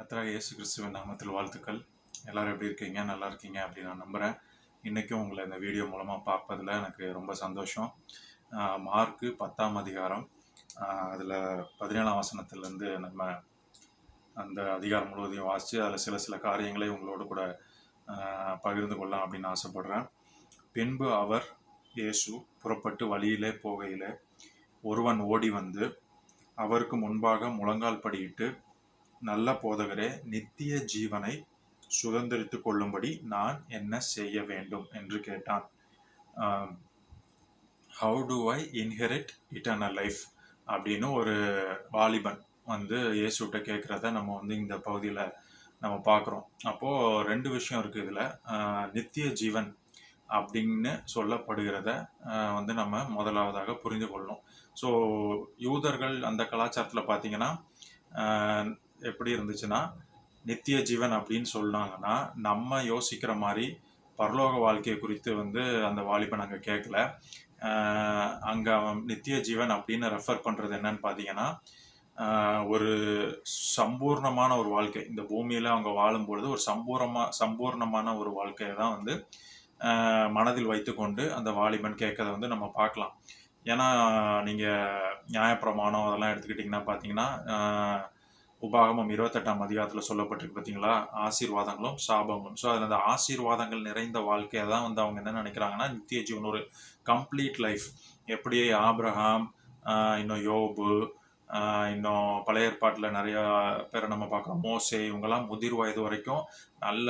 கர்த்தராகிய இயேசு கிறிஸ்துவின் நாமத்தில் வாழ்த்துக்கள். எல்லோரும் எப்படி இருக்கீங்க? நல்லா இருக்கீங்க அப்படின்னு நான் நம்புகிறேன் இன்றைக்கும் உங்களை இந்த வீடியோ மூலமாக பார்ப்பதில் எனக்கு ரொம்ப சந்தோஷம். மார்க்கு பத்தாம் அதிகாரம் அதில் பதினேழாம் வசனத்திலேருந்து நம்ம அந்த அதிகாரம் முழுவதையும் வாசித்து அதில் சில சில காரியங்களை உங்களோடு கூட பகிர்ந்து கொள்ளலாம் அப்படின்னு ஆசைப்படுறேன். பின்பு அவர் இயேசு புறப்பட்டு வழியிலே போகையிலே ஒருவன் ஓடி வந்து அவருக்கு முன்பாக முழங்கால் படியிட்டு நல்ல போதகரே நித்திய ஜீவனை சுதந்திரித்து கொள்ளும்படி நான் என்ன செய்ய வேண்டும்? என்று கேட்டான். How to I inherit eternal life அப்படின்னு ஒரு வாலிபன் வந்து இயேசுகிட்ட கேட்குறத நம்ம வந்து இந்த பகுதியில் நம்ம பார்க்குறோம். அப்போது ரெண்டு விஷயம் இருக்குது இதில். நித்திய ஜீவன் அப்படின்னு சொல்லப்படுகிறத வந்து நம்ம முதலாவதாக புரிந்து கொள்ளணும் ஸோ யூதர்கள் அந்த கலாச்சாரத்தில் பார்த்தீங்கன்னா எப்படி இருந்துச்சுன்னா நித்திய ஜீவன் அப்படின்னு சொன்னாங்கன்னா நம்ம யோசிக்கிற மாதிரி பரலோக வாழ்க்கையை குறித்து வந்து அந்த வாலிபன் அங்கே கேட்கல. அங்கே அவன் நித்திய ஜீவன் அப்படின்னு ரெஃபர் பண்ணுறது என்னன்னு பார்த்தீங்கன்னா ஒரு சம்பூர்ணமான ஒரு வாழ்க்கை. இந்த பூமியில் அவங்க வாழும்பொழுது ஒரு சம்பூர்ணமாக சம்பூர்ணமான ஒரு வாழ்க்கையை தான் வந்து மனதில் வைத்துக்கொண்டு அந்த வாலிபன் கேட்கறத வந்து நம்ம பார்க்கலாம். ஏன்னா நீங்கள் நியாயப்பிரமாணம் அதெல்லாம் எடுத்துக்கிட்டிங்கன்னா பார்த்தீங்கன்னா உபாகமம் இருபத்தெட்டாம் அதிகாரத்தில் சொல்லப்பட்டிருக்கு பார்த்தீங்களா ஆசீர்வாதங்களும் சாபங்களும் ஸோ அதில் அந்த ஆசீர்வாதங்கள் நிறைந்த வாழ்க்கையை தான் வந்து அவங்க என்ன நினைக்கிறாங்கன்னா நித்திய ஜீவன் ஒரு கம்ப்ளீட் லைஃப் எப்படி ஆப்ரஹாம் இன்னும் யோபு இன்னும் பழைய ஏற்பாட்டில் நிறையா பேரை நம்ம பார்க்குறோம். மோசே இவங்கெல்லாம் முதிர் வயது வரைக்கும் நல்ல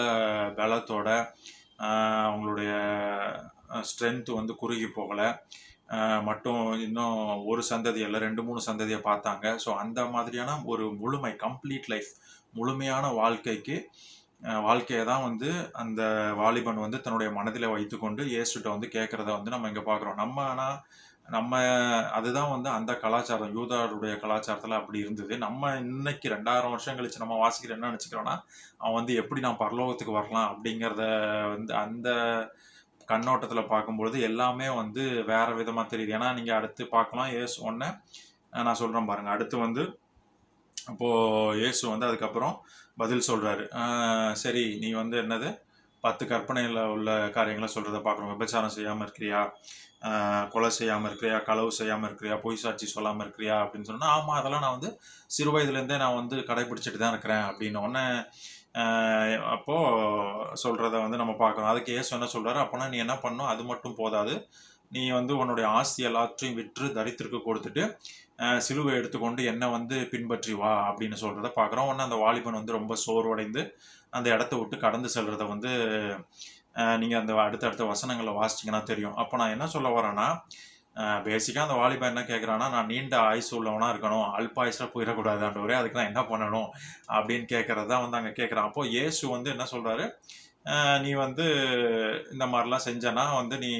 பலத்தோட அவங்களுடைய ஸ்ட்ரென்த்து வந்து குறுகி போகலை. மட்டும் இன்னும் ஒரு சந்ததி இல்லை ரெண்டு மூணு சந்ததியை பார்த்தாங்க. ஸோ அந்த மாதிரியான ஒரு முழுமை கம்ப்ளீட் லைஃப் முழுமையான வாழ்க்கைக்கு வாழ்க்கையை தான் வந்து அந்த வாலிபன் வந்து தன்னுடைய மனதில் வைத்துக்கொண்டு இயேசுகிட்ட வந்து கேட்குறத வந்து நம்ம இங்கே பார்க்குறோம். நம்ம ஆனால் நம்ம அதுதான் வந்து அந்த கலாச்சாரம் யூதாருடைய கலாச்சாரத்தில் அப்படி இருந்தது. நம்ம இன்னைக்கு ரெண்டாயிரம் வருஷம் கழிச்சு நம்ம வாசிக்கிற என்ன நினச்சிக்கிறோன்னா அவன் வந்து எப்படி நான் பரலோகத்துக்கு வரலாம் அப்படிங்கிறத வந்து அந்த கண்ணோட்டத்தில் பார்க்கும்பொழுது எல்லாமே வந்து வேறு விதமாக தெரியுது. ஏன்னா நீங்கள் அடுத்து பார்க்கலாம் ஏசு ஒன்று நான் சொல்கிறேன் பாருங்கள் அடுத்து வந்து அப்போது இயேசு வந்து அதுக்கப்புறம் பதில் சொல்கிறாரு சரி நீ வந்து என்னது? பத்து கற்பனையில் உள்ள காரியங்களை சொல்கிறத பார்க்குறோம் விபச்சாரம் செய்யாமல் இருக்கிறியா? கொலை செய்யாமல் இருக்கிறியா? களவு செய்யாமல் இருக்கிறியா? பொய் சாட்சி சொல்லாமல் இருக்கிறியா? அப்படின்னு சொன்னால் ஆமாம் அதெல்லாம் நான் வந்து சிறு வயதுலேருந்தே நான் வந்து கடைபிடிச்சிட்டு தான் இருக்கிறேன் அப்படின்னு உடனே அப்போது சொல்கிறத வந்து நம்ம பார்க்குறோம் அதுக்கு ஏசு என்ன சொல்கிறாரு அப்போனா நீ என்ன பண்ணும் அது மட்டும் போதாது. நீ வந்து உன்னுடைய ஆஸ்தி எல்லாத்தையும் விற்று தரித்திற்கு கொடுத்துட்டு சிலுவை எடுத்துக்கொண்டு என்னை வந்து பின்பற்றி வா அப்படின்னு சொல்கிறத பார்க்குறோம். ஒன்று அந்த வாலிபன் வந்து ரொம்ப சோர்வடைந்து அந்த இடத்த விட்டு கடந்து செல்கிறத வந்து நீங்கள் அந்த அடுத்தடுத்த வசனங்களை வாசிச்சிங்கன்னா தெரியும். அப்போ நான் என்ன சொல்ல வரேன்னா பேசிக்காக அந்த வாலிபன் என்ன கேட்குறான்னா நான் நீண்ட ஆயுசு உள்ளவனாக இருக்கணும். அல்பாயுஸில் போயிடக்கூடாது ஆண்டவரே அதுக்கு நான் என்ன பண்ணணும்? அப்படின்னு கேட்குறது தான் வந்து அங்கே கேட்குறான் அப்போது இயேசு வந்து என்ன சொல்கிறாரு நீ வந்து இந்த மாதிரிலாம் செஞ்சனா வந்து நீ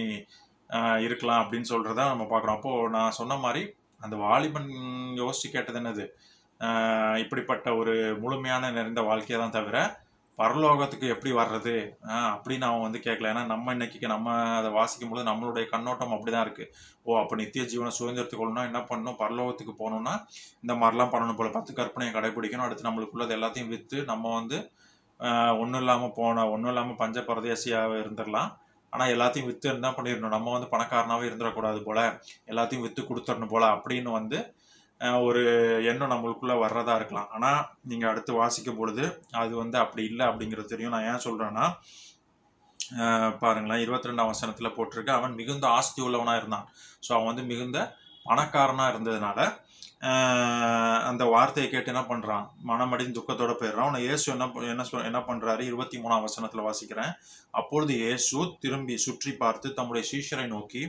இருக்கலாம் அப்படின்னு சொல்கிறத நம்ம பார்க்குறோம். அப்போது நான் சொன்ன மாதிரி அந்த வாலிபன் யோசித்து கேட்டது என்னது? இப்படிப்பட்ட ஒரு முழுமையான நிறைந்த வாழ்க்கையை தான் தவிர பரலோகத்துக்கு எப்படி வர்றது? அப்படின்னு அவன் வந்து கேட்கல ஏன்னா நம்ம இன்னைக்கு நம்ம அதை வாசிக்கும் பொழுது நம்மளுடைய கண்ணோட்டம் அப்படிதான் இருக்கு. ஓ அப்போ நித்திய ஜீவனை சுதந்திரத்துக்கு கொள்ளணும் என்ன பண்ணணும்? பரலோகத்துக்கு போகணும்னா இந்த மாதிரிலாம் பண்ணணும் போல. பத்து கற்பனையை கடைபிடிக்கணும். அடுத்து நம்மளுக்குள்ளது எல்லாத்தையும் விற்று நம்ம வந்து ஒன்றும் இல்லாமல் போன ஒன்றும் இல்லாமல் பஞ்ச பரதேசியாக இருந்துடலாம். ஆனால் எல்லாத்தையும் விற்று என்ன பண்ணிடணும்? நம்ம வந்து பணக்காரனாகவே இருந்துடக்கூடாது போல. எல்லாத்தையும் விற்று கொடுத்துடணும் போல அப்படின்னு வந்து ஒரு எண்ணம் நம்மளுக்குள்ளே வர்றதா இருக்கலாம். ஆனால் நீங்கள் அடுத்து வாசிக்கும் பொழுது அது வந்து அப்படி இல்லை அப்படிங்கிறது தெரியும். நான் ஏன் சொல்கிறேன்னா பாருங்களேன். இருபத்தி ரெண்டாம் வசனத்தில் போட்டிருக்கு. அவன் மிகுந்த ஆஸ்தி உள்ளவனாக இருந்தான். ஸோ அவன் வந்து மிகுந்த பணக்காரனாக இருந்ததுனால அந்த வார்த்தையை கேட்டு என்ன பண்ணுறான் மனமடிந்து துக்கத்தோட போயிடுறான். அவனை இயேசு என்ன என்ன சொல் என்ன பண்ணுறாரு இருபத்தி மூணாம் வசனத்தில் வாசிக்கிறேன். அப்பொழுது இயேசு திரும்பி சுற்றி பார்த்து தம்முடைய சீஷரை நோக்கி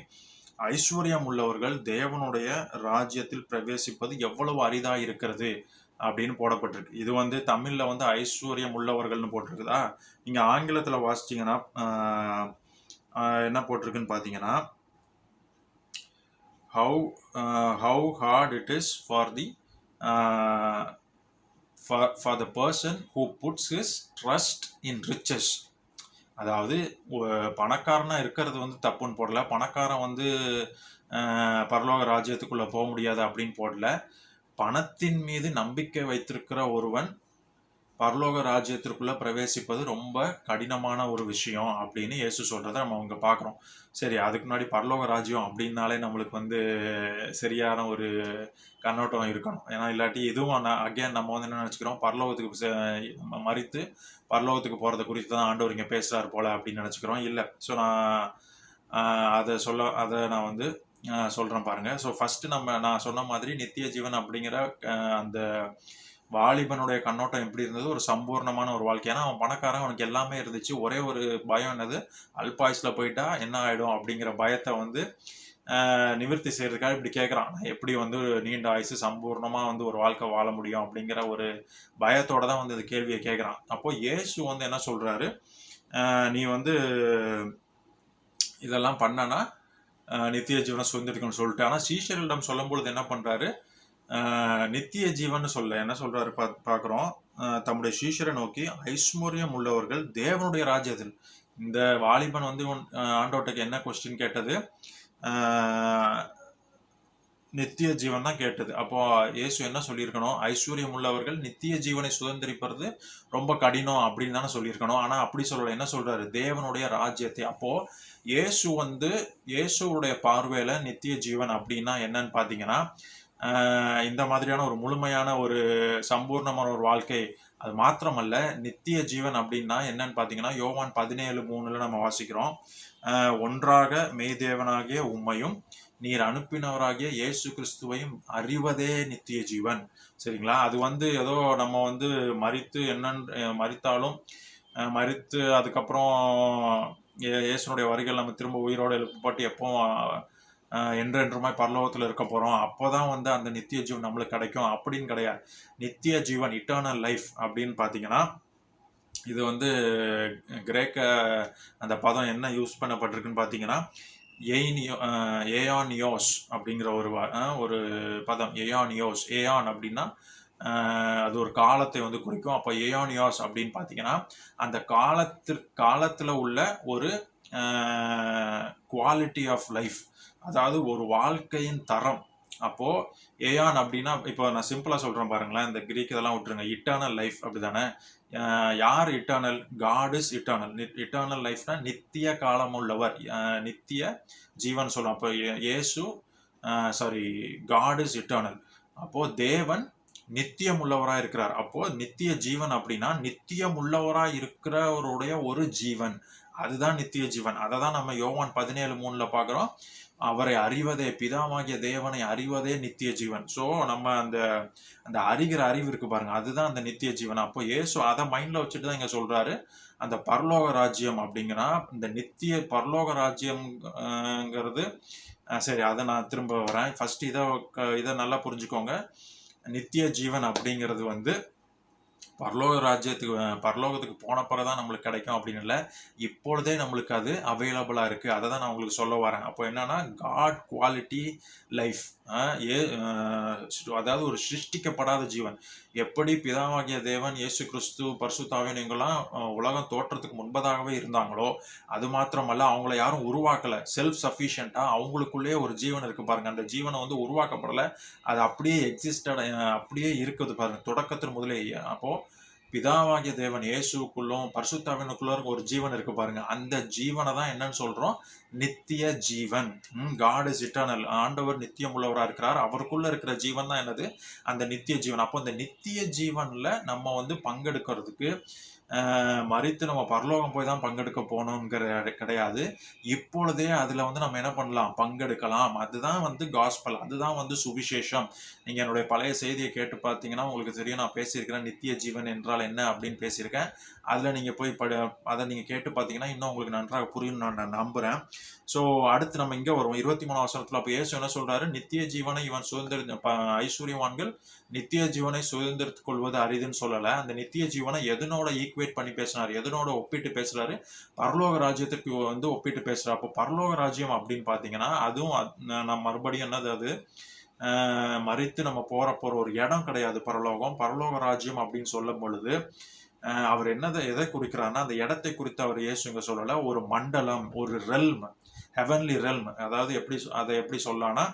ஐஸ்வர்யம் உள்ளவர்கள் தேவனுடைய ராஜ்யத்தில் பிரவேசிப்பது எவ்வளவு அரிதா இருக்கிறது அப்படின்னு போடப்பட்டிருக்கு. இது வந்து தமிழ்ல வந்து ஐஸ்வர்யம் உள்ளவர்கள்னு போட்டிருக்குதா? நீங்க ஆங்கிலத்துல வாசிச்சீங்கன்னா என்ன போட்டிருக்குன்னு பார்த்தீங்கன்னா how how hard it is for the for the person who puts his trust in riches அதாவது பணக்காரனாக இருக்கிறது வந்து தப்புன்னு போடல. பணக்காரன் வந்து பரலோக ராஜ்யத்துக்குள்ளே போக முடியாது அப்படின்னு போடல. பணத்தின் மீது நம்பிக்கை வைத்திருக்கிற ஒருவன் பரலோக ராஜ்யத்திற்குள்ள பிரவேசிப்பது ரொம்ப கடினமான ஒரு விஷயம் அப்படின்னு இயேசு சொல்கிறத நம்ம அவங்க பார்க்குறோம் சரி அதுக்கு முன்னாடி பரலோக ராஜ்யம் அப்படின்னாலே நம்மளுக்கு வந்து சரியான ஒரு கண்ணோட்டம் இருக்கணும். ஏன்னா இல்லாட்டி இதுவும் அகைன் நம்ம வந்து என்ன நினச்சிக்கிறோம்? பரலோகத்துக்கு ச- மறித்து பரலோகத்துக்கு போகிறத குறித்து தான் ஆண்டவர் இங்கே பேசுகிறார் போல அப்படின்னு நினச்சிக்கிறோம். இல்லை. ஸோ நான் அதை சொல்ல அதை நான் வந்து சொல்கிறேன் பாருங்கள் ஸோ ஃபஸ்ட்டு நம்ம நான் சொன்ன மாதிரி நித்திய ஜீவன் அப்படிங்கிற அந்த வாலிபனுடைய கண்ணோட்டம் எப்படி இருந்தது? ஒரு சம்பூர்ணமான ஒரு வாழ்க்கை. ஏன்னா அவன் பணக்காரன் அவனுக்கு எல்லாமே இருந்துச்சு. ஒரே ஒரு பயம் என்னது? அல்பாயுஸில் போயிட்டா என்ன ஆகிடும் அப்படிங்கிற பயத்தை வந்து நிவர்த்தி செய்கிறதுக்காக இப்படி கேட்குறான் எப்படி வந்து நீண்ட ஆயுசு சம்பூர்ணமாக வந்து ஒரு வாழ்க்கை வாழ முடியும் அப்படிங்கிற ஒரு பயத்தோட தான் வந்து இந்த கேள்வியை கேட்குறான் அப்போ இயேசு வந்து என்ன சொல்கிறாரு நீ வந்து இதெல்லாம் பண்ணனா நித்திய ஜீவனை சுதந்திரிக்கணும்னு சொல்லிட்டு. ஆனால் சீஷர்களிடம் சொல்லும்பொழுது என்ன பண்ணுறாரு நித்திய ஜீவன் சொல்ல என்ன சொல்றாரு பா பார்க்குறோம் தம்முடைய சீஷரை நோக்கி ஐஸ்வர்யம் உள்ளவர்கள் தேவனுடைய ராஜ்யத்தில். இந்த வாலிபன் வந்து ஆண்டோட்டுக்கு என்ன கொஸ்டின் கேட்டது? நித்திய ஜீவன் தான் கேட்டது. அப்போ இயேசு என்ன சொல்லியிருக்கணும்? ஐஸ்வர்யம் உள்ளவர்கள் நித்திய ஜீவனை சுதந்திரிப்பது ரொம்ப கடினம் அப்படின்னு தானே சொல்லியிருக்கணும். ஆனால் அப்படி சொல்லல. என்ன சொல்றாரு? தேவனுடைய ராஜ்யத்தை. அப்போ இயேசு வந்து இயேசுடைய பார்வையில நித்திய ஜீவன் அப்படின்னா என்னன்னு பாத்தீங்கன்னா இந்த மாதிரியான ஒரு முழுமையான ஒரு சம்பூர்ணமான ஒரு வாழ்க்கை அது மாத்திரமல்ல நித்திய ஜீவன் அப்படின்னா என்னன்னு பார்த்தீங்கன்னா யோவான் பதினேழு மூணுல நம்ம வாசிக்கிறோம். ஒன்றாக மெய்தேவனாகிய உம்மையும் நீர் அனுப்பினவராகிய இயேசு கிறிஸ்துவையும் அறிவதே நித்திய ஜீவன். சரிங்களா? அது வந்து ஏதோ நம்ம வந்து மறித்து என்னன்னு மறித்தாலும் மறித்து அதுக்கப்புறம் இயேசுனுடைய வரிகள் நம்ம திரும்ப உயிரோடு எழுப்பப்பட்டு எப்போ அஹ் என்றென்றுமாய் பரலோகத்தில் இருக்க போகிறோம் அப்போ தான் வந்து அந்த நித்திய ஜீவன் நம்மளுக்கு கிடைக்கும். அப்படின்னு கிடையாது. நித்திய ஜீவன் இட்டர்னல் லைஃப் அப்படின்னு பார்த்தீங்கன்னா இது வந்து கிரேக்க அந்த பதம் என்ன யூஸ் பண்ணப்பட்டிருக்குன்னு பார்த்தீங்கன்னா எய்னியோ ஏயானியோஸ் அப்படிங்கிற ஒரு ஒரு பதம். ஏயானியோஸ் ஏயான் அப்படின்னா அது ஒரு காலத்தை வந்து குறிக்கும். அப்போ ஏயானியோஸ் அப்படின்னு பார்த்தீங்கன்னா அந்த காலத்திற்கு காலத்தில் உள்ள ஒரு குவாலிட்டி ஆஃப் லைஃப் அதாவது ஒரு வாழ்க்கையின் தரம். அப்போது ஏயான் அப்படின்னா இப்போ நான் சிம்பிளாக சொல்கிறேன் பாருங்களேன். இந்த கிரீக் இதெல்லாம் விட்டுருங்க. இட்டர்னல் லைஃப் அப்படிதானே? தானே யார் eternal God is eternal eternal லைஃப்னா நித்திய காலம் உள்ளவர். நித்திய ஜீவன் சொல்லும் அப்போ ஏசு இயேசு சாரி காட் இஸ் இட்டர்னல் அப்போது தேவன் நித்தியம் உள்ளவராக இருக்கிறார். அப்போது நித்திய ஜீவன் அப்படின்னா நித்தியம் உள்ளவராக இருக்கிறவருடைய ஒரு ஜீவன். அதுதான் நித்திய ஜீவன். அதை தான் நம்ம யோவான் பதினேழு மூணில் பார்க்குறோம். அவரை அறிவதே பிதாவாகிய தேவனை அறிவதே நித்திய ஜீவன். ஸோ நம்ம அந்த அந்த அறிகிற அறிவு இருக்கு பாருங்க. அதுதான் அந்த நித்திய ஜீவன். அப்போ ஏசு அதை மைண்ட்ல வச்சுட்டு தான் இங்க சொல்றாரு. அந்த பரலோக ராஜ்யம் அப்படிங்கன்னா இந்த நித்திய பரலோக ராஜ்யம்ங்கிறது சரி அதை நான் திரும்ப வரேன். ஃபர்ஸ்ட் இதை க- இதை நல்லா புரிஞ்சுக்கோங்க. நித்திய ஜீவன் அப்படிங்கிறது வந்து பரலோக ராஜ்யத்துக்கு பரலோகத்துக்கு போன பிறகு தான் நம்மளுக்கு கிடைக்கும் அப்படின்னு இல்லை. இப்பொழுதே நம்மளுக்கு அது அவைலபிளாக இருக்குது அதை தான் நான் உங்களுக்கு சொல்ல வரேன். அப்போ என்னன்னா காட் குவாலிட்டி லைஃப் ஏ அதாவது ஒரு சிருஷ்டிக்கப்படாத ஜீவன். எப்படி பிதாவாகிய தேவன் இயேசு கிறிஸ்து பரிசுத்தாவின் இவங்கெல்லாம் உலகம் தோற்றத்துக்கு முன்பதாகவே இருந்தாங்களோ அது மாத்திரமல்ல அவங்கள யாரும் உருவாக்கல. செல்ஃப் சஃபிஷியண்டா அவங்களுக்குள்ளேயே ஒரு ஜீவன் இருக்கு பாருங்க. அந்த ஜீவனை வந்து உருவாக்கப்படல. அது அப்படியே எக்ஸிஸ்டட் அப்படியே இருக்குது பாருங்க. தொடக்கத்தின் முதலே அப்போ பிதாவாகிய தேவன் இயேசுக்குள்ளும் பரிசுத்தாவினுக்குள்ள ஒரு ஜீவன் இருக்கு பாருங்க. அந்த ஜீவனை தான் என்னன்னு சொல்றோம்? நித்திய ஜீவன். காட் இஸ் இட்டர்னல் ஆண்டவர் நித்தியம் உள்ளவராக இருக்கிறார். அவருக்குள்ள இருக்கிற ஜீவன் தான் என்னது? அந்த நித்திய ஜீவன். அப்போ இந்த நித்திய ஜீவன்ல நம்ம வந்து பங்கெடுக்கிறதுக்கு மறித்து நம்ம பரலோகம் போய் தான் பங்கெடுக்க போகணுங்கிற கிடையாது. இப்பொழுதே அதில் வந்து நம்ம என்ன பண்ணலாம்? பங்கெடுக்கலாம். அதுதான் வந்து காஸ்பல் அதுதான் வந்து சுவிசேஷம். நீங்கள் என்னுடைய பழைய செய்தியை கேட்டு பார்த்தீங்கன்னா உங்களுக்கு தெரியும். நான் பேசியிருக்கிறேன் நித்திய ஜீவன் என்றால் என்ன அப்படின்னு பேசியிருக்கேன். அதில் நீங்கள் போய் படி அதை நீங்கள் கேட்டு பார்த்தீங்கன்னா இன்னும் உங்களுக்கு நன்றாக புரியும் நான் நான் நம்புகிறேன் ஸோ அடுத்து நம்ம இங்கே வருவோம். இருபத்தி மூணு வசனத்துல அப்போ ஏசு என்ன சொல்கிறாரு நித்திய ஜீவனை இவன் சுதந்திர ஐஸ்வர்யவான்கள் நித்திய ஜீவனை சுதந்திரத்துக் கொள்வது அரிதுன்னு சொல்லலை. அந்த நித்திய ஜீவனை எதனோட ஈக்குவேட் பண்ணி பேசினார்? எதனோட ஒப்பிட்டு பேசுகிறாரு பரலோக ராஜ்யத்துக்கு வந்து ஒப்பிட்டு பேசுகிறார் அப்போ பரலோக ராஜ்யம் அப்படின்னு பார்த்தீங்கன்னா அதுவும் நான் மறுபடியும் என்னது அது? மறித்து நம்ம போகிற போகிற ஒரு இடம் கிடையாது பரலோகம். பரலோக ராஜ்யம் அப்படின்னு சொல்லும் பொழுது அவர் என்னதை எதை குறிக்கிறாருன்னா அந்த இடத்தை குறித்து அவர் இயேசுங்க சொல்லல ஒரு மண்டலம் ஒரு ரெல்ம் ஹெவன்லி ரெல்ம் அதாவது எப்படி அதை எப்படி சொல்லலாம்னா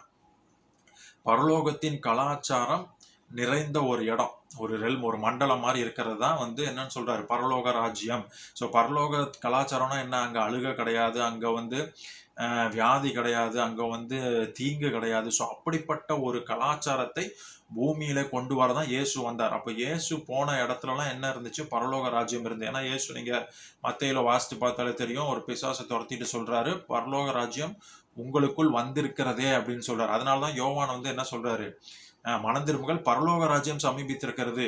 பரலோகத்தின் கலாச்சாரம் நிறைந்த ஒரு இடம் ஒரு ரெல்ம் ஒரு மண்டலம் மாதிரி இருக்கிறது தான் வந்து என்னன்னு சொல்றாரு பரலோக ராஜ்யம். ஸோ பரலோக கலாச்சாரம்னா என்ன? அங்கே அழுக கிடையாது அங்கே வந்து வியாதி கிடையாது அங்கே வந்து தீங்கு கிடையாது. ஸோ அப்படிப்பட்ட ஒரு கலாச்சாரத்தை பூமியில கொண்டு வரதான் இயேசு வந்தார். அப்போ இயேசு போன இடத்துலலாம் என்ன இருந்துச்சு? பரலோக ராஜ்யம் இருந்து ஏன்னா இயேசு நீங்கள் மத்தையில வாசித்து பார்த்தாலே தெரியும். ஒரு பிசாசை துரத்திட்டு சொல்கிறாரு பரலோக ராஜ்யம் உங்களுக்குள் வந்திருக்கிறதே அப்படின்னு சொல்கிறார் அதனால தான் யோவான் வந்து என்ன சொல்கிறாரு அஹ், பரலோக ராஜ்யம் சமீபித்திருக்கிறது.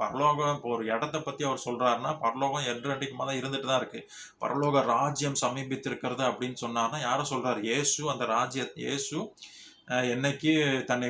பரலோகம் இப்போ ஒரு இடத்த பத்தி அவர் சொல்றாருன்னா பரலோகம் என்று தான் இருந்துட்டு தான் இருக்கு. பரலோக ராஜ்யம் சமீபித்திருக்கிறது அப்படின்னு சொன்னார்னா யாரை சொல்றாரு? இயேசு அந்த ராஜ்ய இயேசு என்னைக்கு தன்னை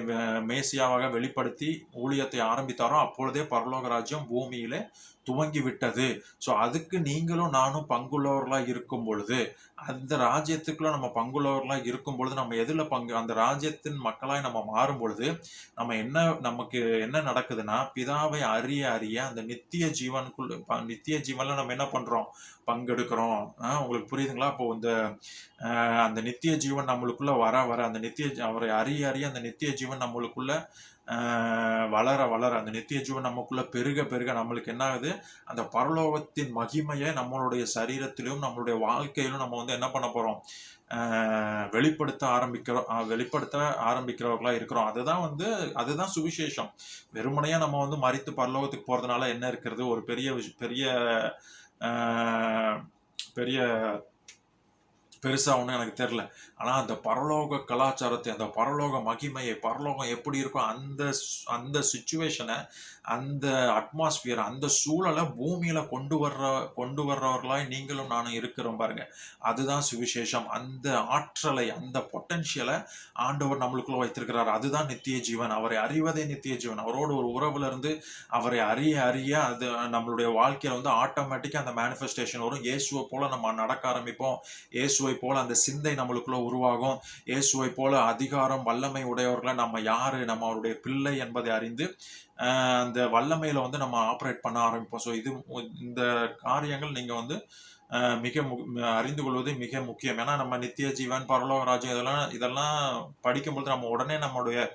மேசியாவாக வெளிப்படுத்தி ஊழியத்தை ஆரம்பித்தாரோ அப்பொழுதே பரலோக ராஜ்யம் பூமியிலே துவங்கி விட்டது ஸோ அதுக்கு நீங்களும் நானும் பங்குள்ளவர்களாக இருக்கும் பொழுது அந்த ராஜ்யத்துக்குள்ள நம்ம பங்குள்ளவர்களாக இருக்கும் பொழுது நம்ம எதில் பங்கு அந்த ராஜ்யத்தின் மக்களாய் நம்ம மாறும் பொழுது நம்ம என்ன நமக்கு என்ன நடக்குதுன்னா பிதாவை அறிய அறிய அந்த நித்திய ஜீவனுக்குள்ள ப- நித்திய ஜீவனில் நம்ம என்ன பண்ணுறோம் பங்கெடுக்கிறோம். உங்களுக்கு புரியுதுங்களா? இப்போ இந்த அந்த நித்திய ஜீவன் நம்மளுக்குள்ள வர வர அந்த நித்திய ஜீ- அவரை அறிய அறிய அந்த நித்திய ஜீவன் நம்மளுக்குள்ள வளர வளர அந்த நித்திய ஜீவன் நமக்குள்ளே பெருக பெருக நம்மளுக்கு என்ன ஆகுது அந்த பரலோகத்தின் மகிமையை நம்மளுடைய சரீரத்திலும் நம்மளுடைய வாழ்க்கையிலும் நம்ம வந்து என்ன பண்ண போகிறோம் வெளிப்படுத்த ஆரம்பிக்கிறோம் வெளிப்படுத்த ஆரம்பிக்கிறவர்களாக இருக்கிறோம். அதுதான் வந்து அதுதான் சுவிசேஷம். வெறுமனையாக நம்ம வந்து மறித்து பரலோகத்துக்கு போகிறதுனால என்ன இருக்கிறது? ஒரு பெரிய விஷ- பெரிய பெரிய பெருசாக ஒன்றும் எனக்கு தெரில ஆனால் அந்த பரலோக கலாச்சாரத்தை அந்த பரலோக மகிமையை பரலோகம் எப்படி இருக்கோ அந்த அந்த சுச்சுவேஷனை அந்த அட்மாஸ்பியர் அந்த சூழலை பூமியில் கொண்டு வர்ற கொண்டு வர்றவர்களாய் நீங்களும் நானும் இருக்கிறோம் பாருங்க. அதுதான் சுவிசேஷம். அந்த ஆற்றலை அந்த பொட்டன்ஷியலை ஆண்டவர் நம்மளுக்குள்ள வைத்திருக்கிறார். அதுதான் நித்திய ஜீவன். அவரை அறிவதே நித்திய ஜீவன். அவரோட ஒரு உறவுல இருந்து அவரை அறிய அறிய அது நம்மளுடைய வாழ்க்கையில் வந்து ஆட்டோமேட்டிக்காக அந்த மேனிஃபெஸ்டேஷன் வரும். இயேசுவை போல நம்ம நடக்க ஆரம்பிப்போம். இயேசுவை போல அந்த சிந்தை நம்மளுக்குள்ள உருவாகும். இயேசுவை போல அதிகாரம் வல்லமை உடையவர்களை நம்ம யாரு? நம்ம அவருடைய பிள்ளை என்பதை அறிந்து அந்த வல்லமையில வந்து நம்ம ஆப்ரேட் பண்ண ஆரம்பிப்போம். ஸோ இது இந்த காரியங்கள் நீங்க வந்து மிக மு- அறிந்து கொள்வது மிக முக்கியம். ஏன்னா நம்ம நித்திய ஜீவன் பரலோக ராஜ்யம் இதெல்லாம் இதெல்லாம் படிக்கும்பொழுது நம்ம உடனே நம்மளுடைய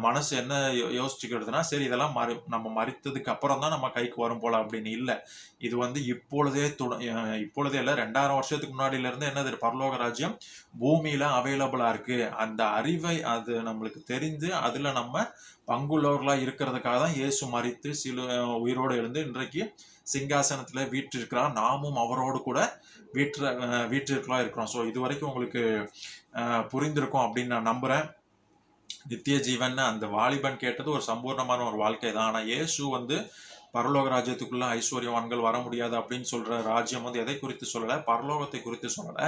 மனசு என்ன யோ- யோசிச்சுக்கிறதுனா சரி இதெல்லாம் மறு நம்ம மறித்ததுக்கு அப்புறம் தான் நம்ம கைக்கு வரும் போல அப்படின்னு இல்லை. இது வந்து இப்பொழுதே துட இப்பொழுதே இல்லை ரெண்டாயிரம் வருஷத்துக்கு முன்னாடியில இருந்து என்னது பரலோக ராஜ்யம்? பூமியில அவைலபிளாக இருக்கு. அந்த அறிவை அது நம்மளுக்கு தெரிந்து அதில் நம்ம பங்குள்ளவர்களாக இருக்கிறதுக்காக தான் இயேசு மறித்து சில உயிரோடு எழுந்து இன்றைக்கு சிங்காசனத்தில் வீற்றிருக்கிறார். நாமும் அவரோடு கூட வீற்று வீற்றிருக்கலாம் இருக்கிறோம். ஸோ இது வரைக்கும் உங்களுக்கு புரிந்திருக்கும் அப்படின்னு நான் நம்புகிறேன் நித்திய ஜீவன் அந்த வாலிபன் கேட்டது ஒரு சம்பூர்ணமான ஒரு வாழ்க்கை தான் ஆனா இயேசு வந்து பரலோக ராஜ்யத்துக்குள்ள ஐஸ்வர்யவான்கள் வர முடியாது அப்படின்னு சொல்ற ராஜ்யம் வந்து எதை குறித்து சொல்லல? பரலோகத்தை குறித்து சொல்லல.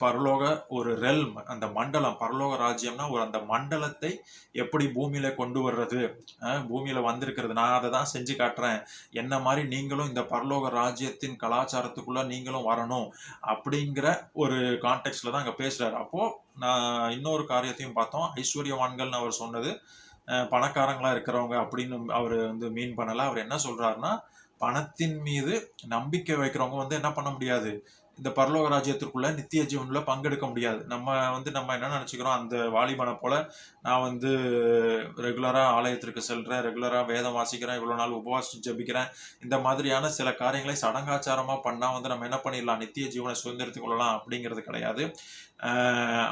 பரலோக ஒரு ரெல்ம் அந்த மண்டலம் பரலோக ராஜ்யம்னா ஒரு அந்த மண்டலத்தை எப்படி பூமியில கொண்டு வர்றது? ஆஹ் பூமியில வந்திருக்கிறது. நான் அதை தான் செஞ்சு காட்டுறேன். என்ன மாதிரி நீங்களும் இந்த பரலோக ராஜ்யத்தின் கலாச்சாரத்துக்குள்ள நீங்களும் வரணும் அப்படிங்கிற ஒரு கான்டெக்ட்ல தான் அங்க பேசுறாரு. அப்போ நான் இன்னொரு காரியத்தையும் பார்த்தோம். ஐஸ்வர்யவான்கள்னு அவர் சொன்னது பணக்காரங்களாக பணக்காரங்களா இருக்கிறவங்க அப்படின்னு அவர் வந்து மீன் பண்ணல. அவர் என்ன சொல்றாருன்னா பணத்தின் மீது நம்பிக்கை வைக்கிறவங்க வந்து என்ன பண்ண முடியாது? இந்த பரலோக ராஜ்யத்திற்குள்ள நித்திய ஜீவனில் பங்கெடுக்க முடியாது. நம்ம வந்து நம்ம என்ன நினச்சிக்கிறோம்? அந்த வாலிபனை போல நான் வந்து ரெகுலராக ஆலயத்திற்கு செல்கிறேன் ரெகுலராக வேதம் வாசிக்கிறேன் இவ்வளோ நாள் உபவாசிச்சு ஜெபிக்கிறேன். இந்த மாதிரியான சில காரியங்களை சடங்காச்சாரமாக பண்ணால் வந்து நம்ம என்ன பண்ணிடலாம்? நித்திய ஜீவனை சுதந்திரத்துக் கொள்ளலாம் அப்படிங்கிறது கிடையாது.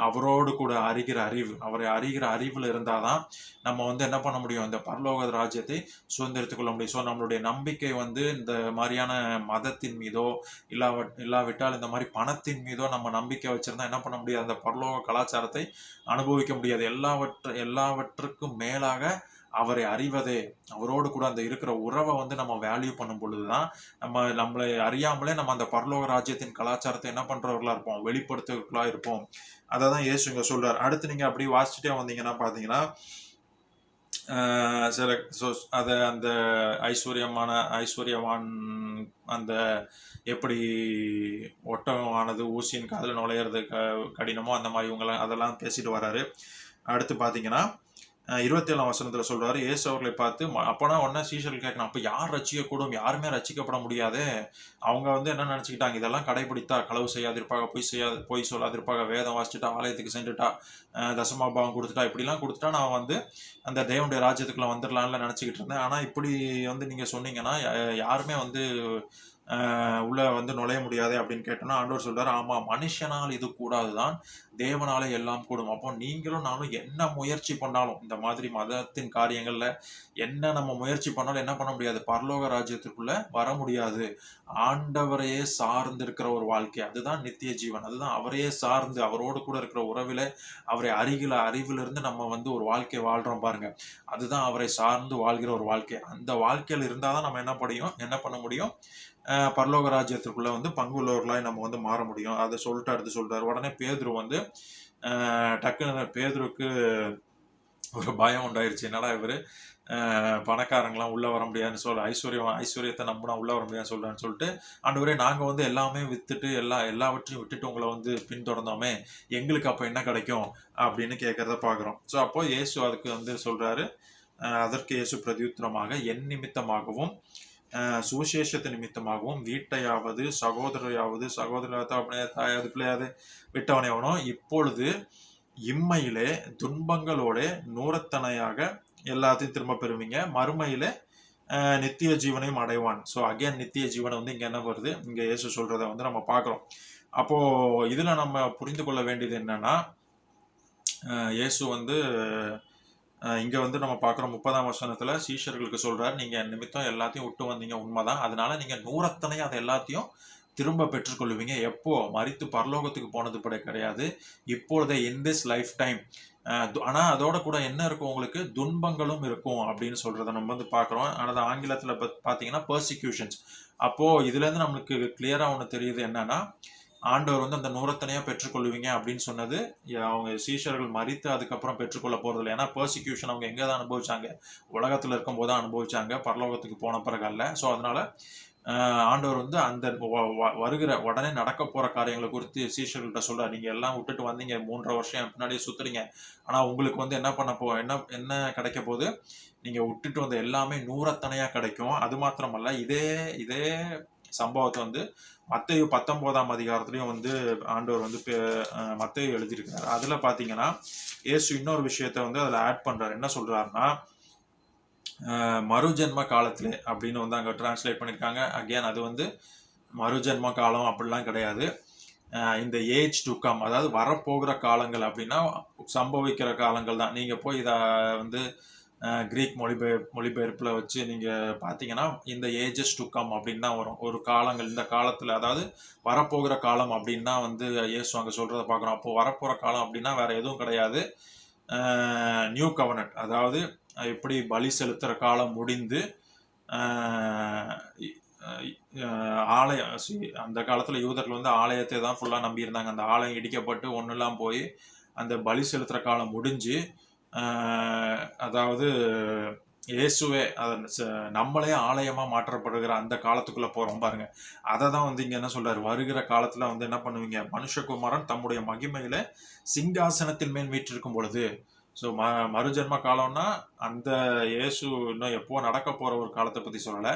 அவரோடு கூட அறிகிற அறிவு அவரை அறிகிற அறிவில் இருந்தால் தான் நம்ம வந்து என்ன பண்ண முடியும்? இந்த பரலோக ராஜ்யத்தை சுதந்திரத்துக் கொள்ள முடியும். ஸோ நம்மளுடைய நம்பிக்கை வந்து இந்த மாதிரியான மதத்தின் மீதோ இல்லாவ இல்லாவிட்டால் இந்த மாதிரி பணத்தின் மீதோ நம்ம நம்பிக்கை வச்சுருந்தா என்ன பண்ண முடியாது? அந்த பரலோக கலாச்சாரத்தை அனுபவிக்க முடியாது. எல்லாவற்ற எல்லாவற்றுக்கும் மேலாக அவரை அறிவதே அவரோடு கூட அந்த இருக்கிற உறவை வந்து நம்ம வேல்யூ பண்ணும் பொழுதுதான் நம்ம நம்மளை அறியாமலே நம்ம அந்த பரலோக ராஜ்யத்தின் கலாச்சாரத்தை என்ன பண்ணுறவர்களாக இருப்போம் வெளிப்படுத்துவர்களாக இருப்போம். அதை தான் ஏசு இங்கே சொல்கிறார் அடுத்து நீங்கள் அப்படி வாசிச்சுட்டே வந்தீங்கன்னா பார்த்தீங்கன்னா சில ஸோ அதை அந்த ஐஸ்வர்யமான ஐஸ்வர்யவான் அந்த எப்படி ஒட்டகமானது ஊசியின் காதில் நுழையிறது க கடினமோ அந்த மாதிரி இவங்கெல்லாம் அதெல்லாம் பேசிட்டு வராரு. அடுத்து பார்த்தீங்கன்னா இருபத்தேழாம் வசனத்தில் சொல்கிறாரு ஏசு இயேசு அவர்களை பார்த்து ம- அப்பனா உடனே சீஷர்கள் கேட்கணும் அப்போ யார் ரசிக்கக்கூடும் யாருமே ரசிக்கப்பட முடியாது. அவங்க வந்து என்ன நினச்சிக்கிட்டாங்க? இதெல்லாம் கடைபிடித்தா களவு செய்யாதிருப்பாங்க பொய் செய்யாது பொய் சொல்லாதிருப்பாங்க வேதம் வாசிச்சுட்டா ஆலயத்துக்கு சென்றுட்டா தசமாபாவம் கொடுத்துட்டா இப்படிலாம் கொடுத்துட்டா நான் வந்து அந்த தேவனுடைய ராஜ்யத்துக்குள்ளே வந்துடலாம்ல நினச்சிக்கிட்டு இருந்தேன். ஆனால் இப்படி வந்து நீங்கள் சொன்னீங்கன்னா யாருமே வந்து உள்ள வந்து நுழைய முடியாது அப்படின்னு கேட்டோம்னா ஆண்டவர் சொல்றாரு ஆமா மனுஷனால் இது கூடாது தான் தேவனாலே எல்லாம் கூடும். அப்போ நீங்களும் நானும் என்ன முயற்சி பண்ணாலும் இந்த மாதிரி மதத்தின் காரியங்கள்ல என்ன நம்ம முயற்சி பண்ணாலும் என்ன பண்ண முடியாது. பரலோக ராஜ்யத்திற்குள்ள வர முடியாது. ஆண்டவரையே சார்ந்து இருக்கிற ஒரு வாழ்க்கை அதுதான் நித்திய ஜீவன். அதுதான் அவரையே சார்ந்து அவரோடு கூட இருக்கிற உறவில அவரை அருகில அறிவிலிருந்து நம்ம வந்து ஒரு வாழ்க்கை வாழ்றோம் பாருங்க. அதுதான் அவரை சார்ந்து வாழ்கிற ஒரு வாழ்க்கை. அந்த வாழ்க்கையில் இருந்தால் தான் நம்ம என்ன படியும் என்ன பண்ண முடியும்? பரலோக ராஜ்யத்திற்குள்ள வந்து பங்கு உள்ளவர்களாக நம்ம வந்து மாற முடியும். அதை சொல்லிட்டு அடுத்து சொல்கிறார் உடனே பேதுரு வந்து டக்குன்னு பேதுருக்கு ஒரு பயம் உண்டாயிருச்சு. என்னடா இவர்? பணக்காரங்களாம் உள்ளே வர முடியாதுன்னு சொல்ல ஐஸ்வர்யம் ஐஸ்வர்யத்தை நம்பினா உள்ளே வர முடியாதுன்னு சொல்றேன்னு சொல்லிட்டு ஆண்டவரே நாங்கள் வந்து எல்லாமே விற்றுட்டு எல்லா எல்லாவற்றையும் விட்டுட்டு உங்களை வந்து பின்தொடர்ந்தோமே எங்களுக்கு அப்போ என்ன கிடைக்கும்? அப்படின்னு கேட்குறத பார்க்குறோம். ஸோ அப்போ இயேசு அதுக்கு வந்து சொல்கிறாரு அதற்கு இயேசு பிரதியுத்தரமாக என் நிமித்தமாகவும் சுவிசேஷத்து நிமித்தமாகவும் வீட்டையாவது சகோதரையாவது சகோதரத்தை அப்படியே தாயாவது பிள்ளையாவது விட்டவனையவனோ இப்பொழுது இம்மையிலே துன்பங்களோட நூறத்தனையாக எல்லாத்தையும் திரும்ப பெறுவீங்க. மறுமையிலே நித்திய ஜீவனையும் அடைவான். ஸோ அகைன் நித்திய ஜீவனை வந்து இங்கே என்ன வருது? இங்கே இயேசு சொல்கிறத வந்து நம்ம பார்க்குறோம். அப்போது இதில் நம்ம புரிந்து கொள்ள வேண்டியது என்னென்னா இயேசு வந்து இங்கே வந்து நம்ம பார்க்குறோம் முப்பதாம் வசனத்தில் சீஷர்களுக்கு சொல்கிறார் நீங்கள் என் நிமித்தம் எல்லாத்தையும் விட்டு வந்தீங்க உண்மைதான். அதனால் நீங்கள் நூறத்தனையும் அதை எல்லாத்தையும் திரும்ப பெற்றுக்கொள்வீங்க எப்போ? மறித்து பரலோகத்துக்கு போனது கூட கிடையாது. இப்பொழுதே இன் திஸ் லைஃப் டைம் ஆனால் அதோட கூட என்ன இருக்கும் உங்களுக்கு? துன்பங்களும் இருக்கும் அப்படின்னு சொல்கிறத நம்ம வந்து பார்க்குறோம். ஆனால் ஆங்கிலத்தில் பார்த்தீங்கன்னா பர்சிக்யூஷன்ஸ் அப்போது இதுலேருந்து நம்மளுக்கு கிளியராக ஒன்று தெரியுது என்னன்னா ஆண்டவர் வந்து அந்த நூறத்தனையாக பெற்றுக்கொள்வீங்க அப்படின்னு சொன்னது அவங்க சீஷர்கள் மறித்து அதுக்கப்புறம் பெற்றுக்கொள்ள போகிறதில்ல ஏன்னா பர்சிக்யூஷன் அவங்க எங்கே தான் அனுபவிச்சாங்க? உலகத்துல இருக்கும்போது தான் அனுபவிச்சாங்க. பரலோகத்துக்கு போன பிறகு அல்ல. ஸோ அதனால் ஆண்டவர் வந்து அந்த வ- வருகிற உடனே நடக்க போகிற காரியங்களை குறித்து சீஷர்கள்ட்ட சொல்கிறார் நீங்கள் எல்லாம் விட்டுட்டு வந்தீங்க. மூன்றரை வருஷம் பின்னாடியே சுற்றுறீங்க ஆனால் உங்களுக்கு வந்து என்ன பண்ண போ என்ன என்ன கிடைக்க போது நீங்கள் விட்டுட்டு வந்த எல்லாமே நூறத்தனையாக கிடைக்கும். அது மாத்திரமல்ல இதே இதே சம்பவத்தை வந்து மத்தையோ பத்தொன்பதாம் அதிகாரத்துலேயும் வந்து ஆண்டவர் வந்து மத்தையோ எழுதியிருக்கிறார். அதில் எழுதியிருக்காரு ஏசு இயேசு இன்னொரு விஷயத்த வந்து அதில் ஆட் பண்ணுறார் என்ன சொல்கிறாருன்னா மறுஜென்ம காலத்திலே அப்படின்னு வந்து அங்கே டிரான்ஸ்லேட் பண்ணியிருக்காங்க அகேன் அது வந்து மறுஜென்ம காலம் அப்படிலாம் கிடையாது. இந்த ஏஜ் டு கம் அதாவது வரப்போகிற காலங்கள் அப்படின்னா சம்பவிக்கிற காலங்கள் தான். நீங்கள் போய் இதை வந்து கிரீக் மொழிபெயர் மொழிபெயர்ப்பில் வச்சு நீங்கள் பார்த்தீங்கன்னா இந்த ஏஜஸ் டு கம் அப்படின்னு தான் வரும். ஒரு காலங்கள் இந்த காலத்தில் அதாவது வரப்போகிற காலம் அப்படின்னு தான் வந்து இயேசு அங்கே சொல்கிறத பார்க்குறோம் அப்போது வரப்போகிற காலம் அப்படின்னா வேறு எதுவும் கிடையாது. நியூ கவர்னட் அதாவது எப்படி பலி செலுத்துகிற காலம் முடிந்து ஆலயம் ஆலய அந்த காலத்தில் யூதர்கள் வந்து ஆலயத்தை தான் ஃபுல்லாக நம்பியிருந்தாங்க. அந்த ஆலயம் இடிக்கப்பட்டு ஒன்றுலாம் போய் அந்த பலி செலுத்துகிற காலம் முடிஞ்சு அதாவது இயேசுவே அதை ச- நம்மளே ஆலயமாக மாற்றப்படுகிற அந்த காலத்துக்குள்ளே போகிறோம் பாருங்க. அதை தான் வந்து இங்கே என்ன சொல்கிறார் வருகிற காலத்தில் வந்து என்ன பண்ணுவீங்க? மனுஷகுமாரன் தம்முடைய மகிமையில் சிங்காசனத்தின் மேல் வீற்றிருக்கும் பொழுது ஸோ ம மறுஜென்ம காலம்னா அந்த இயேசு இன்னும் எப்போ நடக்க போகிற ஒரு காலத்தை பற்றி சொல்லலை.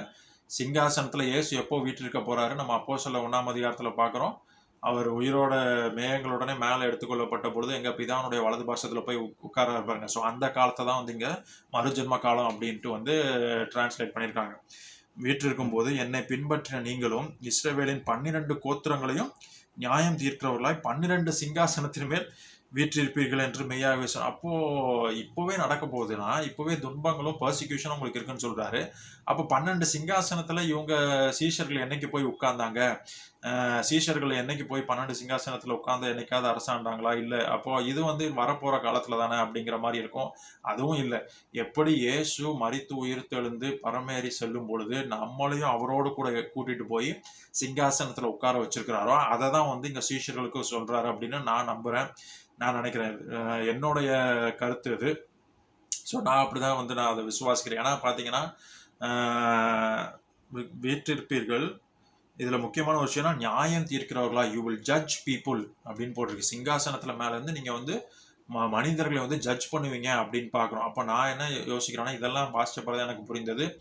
சிங்காசனத்தில் இயேசு எப்போ வீற்றிருக்க போகிறாரு நம்ம அப்போ சொல்ல ஒன்றாம் அதிகாரத்தில் பார்க்குறோம் அவர் உயிரோட மேகங்களுடனே மேலே எடுத்துக்கொள்ளப்பட்ட பொழுது எங்கள் பிதானுடைய வலது பாஷத்தில் போய் உட்கார பாருங்க. ஸோ அந்த காலத்தை தான் வந்து இங்கே மறுஜென்ம காலம் அப்படின்ட்டு வந்து டிரான்ஸ்லேட் பண்ணியிருக்காங்க. வீற்றிருக்கும் போது என்னை பின்பற்றின நீங்களும் இஸ்ரவேலின் பன்னிரண்டு கோத்திரங்களையும் நியாயம் தீர்க்கிறவர்களாய் பன்னிரண்டு சிங்காசனத்தின் மேல் வீற்றிருப்பீர்கள் என்று மெய்யாகவே சொன்ன அப்போ இப்போவே நடக்க போகுதுன்னா இப்போவே துன்பங்களும் பர்சிக்யூஷனும் உங்களுக்கு இருக்குன்னு சொல்கிறாரு அப்போ பன்னெண்டு சிங்காசனத்தில் இவங்க சீஷர்கள் என்னைக்கு போய் உட்கார்ந்தாங்க? சீஷர்கள் என்னைக்கு போய் பன்னெண்டு சிங்காசனத்தில் உட்கார்ந்து என்னைக்காவது அரசாண்டாங்களா? இல்லை அப்போ இது வந்து வரப்போகிற காலத்தில் தானே அப்படிங்கிற மாதிரி இருக்கும். அதுவும் இல்லை. எப்படி இயேசு மறித்து உயிர்த்தெழுந்து பரமேறி செல்லும் பொழுது நம்மளையும் அவரோடு கூட கூட்டிகிட்டு போய் சிங்காசனத்தில் உட்கார வச்சிருக்கிறாரோ அதை தான் வந்து இங்கே சீஷர்களுக்கு சொல்கிறாரு அப்படின்னு நான் நம்புகிறேன் நான் நினைக்கிறேன். என்னுடைய கருத்து இது. ஸோ நான் அப்படி தான் வந்து நான் அதை விசுவாசிக்கிறேன். ஏன்னா பார்த்தீங்கன்னா வீட்டிருப்பீர்கள் இதில் வீற்றிருப்பீர்கள். முக்கியமான விஷயம்னா நியாயம் தீர்க்கிறவர்களா? யூ வில் ஜட்ஜ் பீப்புள் அப்படின்னு போட்டிருக்கு. சிங்காசனத்தில் மேலேருந்து நீங்கள் வந்து ம- மனிதர்களை வந்து ஜட்ஜ் பண்ணுவீங்க அப்படின்னு பார்க்குறோம் அப்போ நான் என்ன யோசிக்கிறேன்னா இதெல்லாம் வாசிச்சப்பதான் எனக்கு புரிந்தது.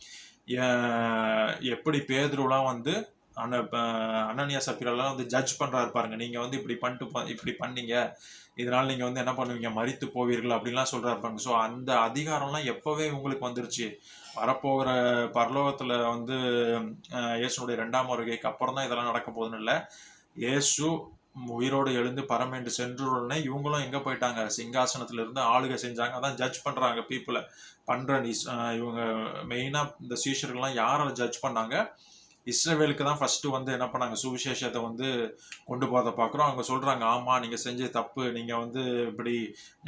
எப்படி பேதுருலாம் வந்து அண்ணன் இப்போ அனன்யா சப்பிரெல்லாம் வந்து ஜட்ஜ் பண்ணுறாரு பாருங்க. நீங்கள் வந்து இப்படி பண்ணிட்டு ப- இப்படி பண்ணீங்க. இதனால் நீங்கள் வந்து என்ன பண்ணுவீங்க? மறித்து போவீர்கள் அப்படின்லாம் சொல்கிறாரு பாருங்க. ஸோ அந்த அதிகாரம்லாம் எப்போவே உங்களுக்கு வந்துருச்சு. வரப்போகிற பரலோகத்தில் வந்து இயேசுனுடைய ரெண்டாம் வருகைக்கு அப்புறம் தான் இதெல்லாம் நடக்க போகுதுன்னு இல்லை. இயேசு உயிரோடு எழுந்து பரமேண்டு சென்ற உடனே இவங்களும் எங்கே போயிட்டாங்க? சிங்காசனத்துல இருந்து ஆளுகை செஞ்சாங்க. அதான் ஜட்ஜ் பண்ணுறாங்க பீப்புளை பண்ணுற நிஸ் இவங்க மெயினாக இந்த சீஷர்கள்லாம் யாரை ஜட்ஜ் பண்ணாங்க? இஸ்ரேவேலுக்கு தான் ஃபஸ்ட்டு வந்து என்ன பண்ணாங்க? சுவிசேஷத்தை வந்து கொண்டு போகிறத பார்க்குறோம். அவங்க சொல்கிறாங்க ஆமாம் நீங்கள் செஞ்ச தப்பு நீங்கள் வந்து இப்படி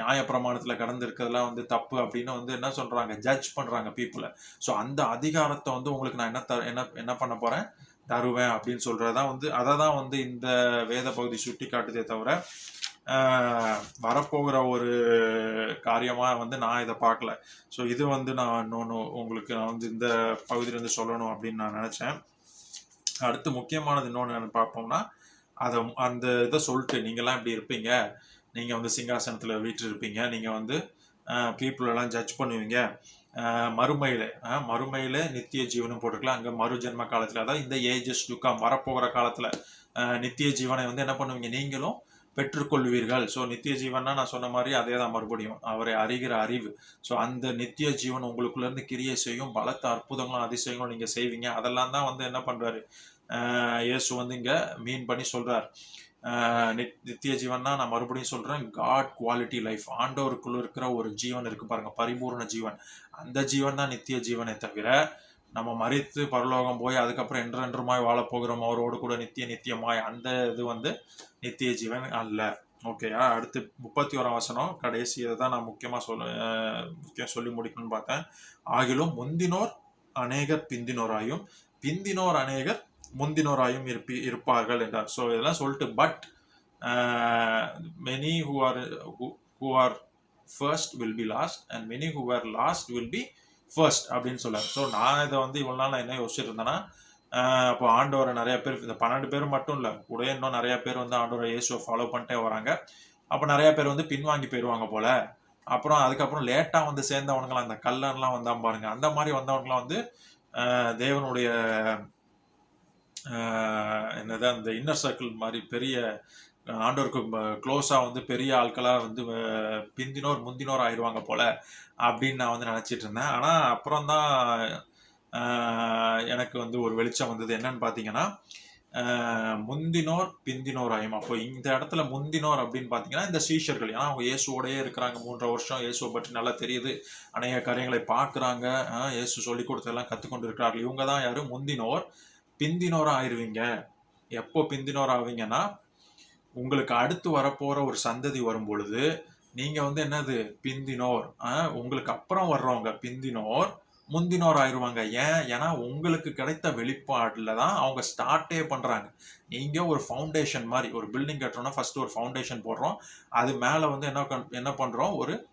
நியாயப்பிரமாணத்தில் கடந்து வந்து தப்பு அப்படின்னு வந்து என்ன சொல்கிறாங்க ஜட்ஜ் பண்ணுறாங்க பீப்புளை ஸோ அந்த அதிகாரத்தை வந்து உங்களுக்கு நான் என்ன த என்ன என்ன பண்ண போகிறேன் தருவேன் அப்படின்னு சொல்றதா வந்து அதை தான் வந்து இந்த வேத பகுதி சுட்டி காட்டுதே தவிர வரப்போகிற ஒரு காரியமாக வந்து நான் இதை பார்க்கல. ஸோ இது வந்து நான் இன்னொன்று உங்களுக்கு நான் வந்து இந்த பகுதியிலேருந்து சொல்லணும் அப்படின்னு நான் நினச்சேன். அடுத்து முக்கியமானது இன்னொன்று பார்ப்போம்னா அதை அந்த இதை சொல்லிட்டு நீங்கள்லாம் இப்படி இருப்பீங்க? நீங்கள் வந்து சிங்காசனத்தில் வீட்டில் இருப்பீங்க நீங்கள் வந்து பீப்புளெல்லாம் ஜட்ஜ் பண்ணுவீங்க. மறுமையில் மறுமையில் நித்திய ஜீவனும் போட்டுக்கலாம். அங்கே மறு ஜென்ம காலத்தில் அதாவது இந்த ஏஜஸ் டுக்கம் வரப்போகிற காலத்தில் நித்திய ஜீவனை வந்து என்ன பண்ணுவீங்க? நீங்களும் பெற்றுக்கொள்வீர்கள். ஸோ நித்திய ஜீவன்னா நான் சொன்ன மாதிரி அதே தான் மறுபடியும். அவரை அறிகிற அறிவு. ஸோ அந்த நித்திய ஜீவன் உங்களுக்குள்ளேருந்து கிரியை செய்யும். பலத்த அற்புதங்களும் அதிசயங்களும் நீங்கள் செய்வீங்க. அதெல்லாம் தான் வந்து என்ன பண்ணுறாரு இயேசு வந்து இங்கே மீன் பண்ணி சொல்கிறார் நித்- நித்திய ஜீவன்னா நான் மறுபடியும் சொல்கிறேன் காட் குவாலிட்டி லைஃப் ஆண்டவருக்குள்ள இருக்கிற ஒரு ஜீவன் இருக்கு பாருங்க. பரிபூர்ண ஜீவன். அந்த ஜீவன் தான் நித்திய ஜீவனை தவிர நம்ம மறித்து பரலோகம் போய் அதுக்கப்புறம் என்றென்றுமாய் வாழப் போகிறோம். அவரோடு கூட நித்திய நித்தியமாய். அந்த இது வந்து நித்திய ஜீவன் அல்ல. ஓகேயா அடுத்து முப்பத்தி ஓராம் வசனம். கடைசி இதை தான் நான் முக்கியமாக சொல்ல முக்கியம் சொல்லி முடிக்கணும்னு பார்த்தேன். ஆகிலும் முந்தினோர் அநேகர் பிந்தினோராயும் பிந்தினோர் அநேகர் முந்தினோராயும் இருப்பி இருப்பார்கள் என்றார். ஸோ இதெல்லாம் சொல்லிட்டு but many who are who are first will be last and many who are last will be first அப்படின்னு சொல்லுவாங்க ஸோ நான் இதை வந்து இவ்வளோ நாள் நான் என்ன யோசிச்சுட்டு இருந்தேன்னா இப்போ ஆண்டவரை நிறைய பேர் இந்த பன்னெண்டு பேர் மட்டும் இல்லை கூட இன்னும் நிறைய பேர் வந்து ஆண்டவரை இயேசுவை ஃபாலோ பண்ணிட்டே வராங்க. அப்போ நிறைய பேர் வந்து பின்வாங்கி போயிடுவாங்க போல. அப்புறம் அதுக்கப்புறம் லேட்டாக வந்து சேர்ந்தவனுங்களாம் அந்த கல்லன்லாம் வந்தான் பாருங்க. அந்த மாதிரி வந்தவங்களாம் வந்து தேவனுடைய என்னது அந்த இன்னர் சர்க்கிள் மாதிரி பெரிய ஆண்டோருக்கு க்ளோஸாக வந்து பெரிய ஆட்களாக வந்து பிந்தினோர் முந்தினோர் ஆயிடுவாங்க போல அப்படின்னு நான் வந்து நினச்சிட்டு இருந்தேன். ஆனால் அப்புறம் தான் எனக்கு வந்து ஒரு வெளிச்சம் வந்தது. என்னன்னு பார்த்தீங்கன்னா முந்தினோர் பிந்தினோர் ஆயும் அப்போ இந்த இடத்துல முந்தினோர் அப்படின்னு பார்த்தீங்கன்னா இந்த சீஷர்கள். ஏன்னா அவங்க இயேசுவோடையே இருக்கிறாங்க. மூன்றரை வருஷம் இயேசுவை பற்றி நல்லா தெரியுது. அநேக காரியங்களை பார்க்குறாங்க. இயேசு சொல்லி கொடுத்ததெல்லாம் கற்றுக்கொண்டு இருக்கிறார்கள் இவங்க தான் யாரும் முந்தினோர் பிந்தினோராக ஆயிடுவீங்க எப்போ பிந்தினோர் ஆவீங்கன்னா உங்களுக்கு அடுத்து வரப்போகிற ஒரு சந்ததி வரும் பொழுது நீங்கள் வந்து என்னது? பிந்தினோர் உங்களுக்கு அப்புறம் வர்றவங்க பிந்தினோர் முந்தினோர் ஆயிடுவாங்க ஏன்? ஏன்னா உங்களுக்கு கிடைத்த வெளிப்பாட்டில் தான் அவங்க ஸ்டார்ட்டே பண்ணுறாங்க நீங்கள் ஒரு ஃபவுண்டேஷன் மாதிரி ஒரு பில்டிங் கட்டுறோன்னா ஃபஸ்ட்டு ஒரு ஃபவுண்டேஷன் போடுறோம். அது மேலே வந்து என்ன என்ன பண்ணுறோம் ஒரு